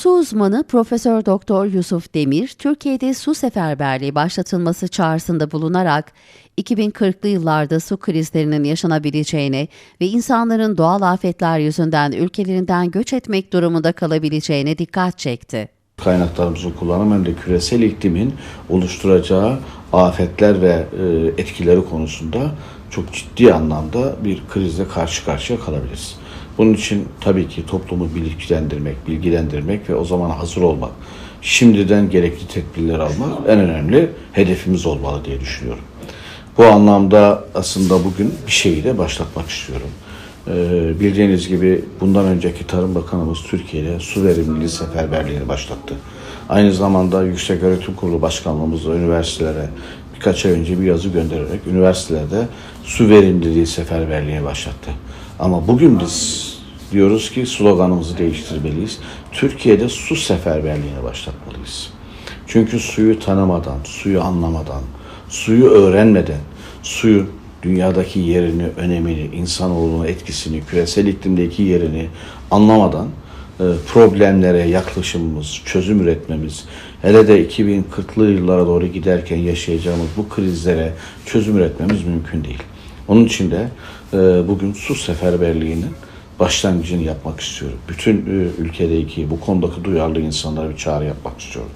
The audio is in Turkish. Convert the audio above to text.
Su uzmanı Profesör Doktor Yusuf Demir, Türkiye'de su seferberliği başlatılması çağrısında bulunarak 2040'lı yıllarda su krizlerinin yaşanabileceğine ve insanların doğal afetler yüzünden ülkelerinden göç etmek durumunda kalabileceğine dikkat çekti. kaynaklarımızın kullanımı hem de küresel iklimin oluşturacağı afetler ve e, etkileri konusunda çok ciddi anlamda bir krizle karşı karşıya kalabiliriz. Bunun için tabii ki toplumu bilgilendirmek, bilgilendirmek ve o zaman hazır olmak, şimdiden gerekli tedbirler almak en önemli hedefimiz olmalı diye düşünüyorum. Bu anlamda aslında bugün bir şeyi de başlatmak istiyorum. Ee, bildiğiniz gibi bundan önceki Tarım Bakanımız Türkiye'de su verimliliği seferberliğini başlattı. Aynı zamanda Yüksek Öğretim Kurulu Başkanlığımızla üniversitelere birkaç ay önce bir yazı göndererek üniversitelerde su verimliliği seferberliğini başlattı. Ama bugün biz diyoruz ki sloganımızı değiştirmeliyiz. Türkiye'de su seferberliğini başlatmalıyız. Çünkü suyu tanımadan, suyu anlamadan, suyu öğrenmeden, suyun dünyadaki yerini, önemini, insanoğlunun etkisini, küresel iklimdeki yerini anlamadan e, problemlere yaklaşımımız, çözüm üretmemiz, hele de 2040'lı yıllara doğru giderken yaşayacağımız bu krizlere çözüm üretmemiz mümkün değil. Onun için de e, bugün su seferberliğinin başlangıcını yapmak istiyorum. Bütün e, ülkedeki bu konudaki duyarlı insanlara bir çağrı yapmak istiyorum.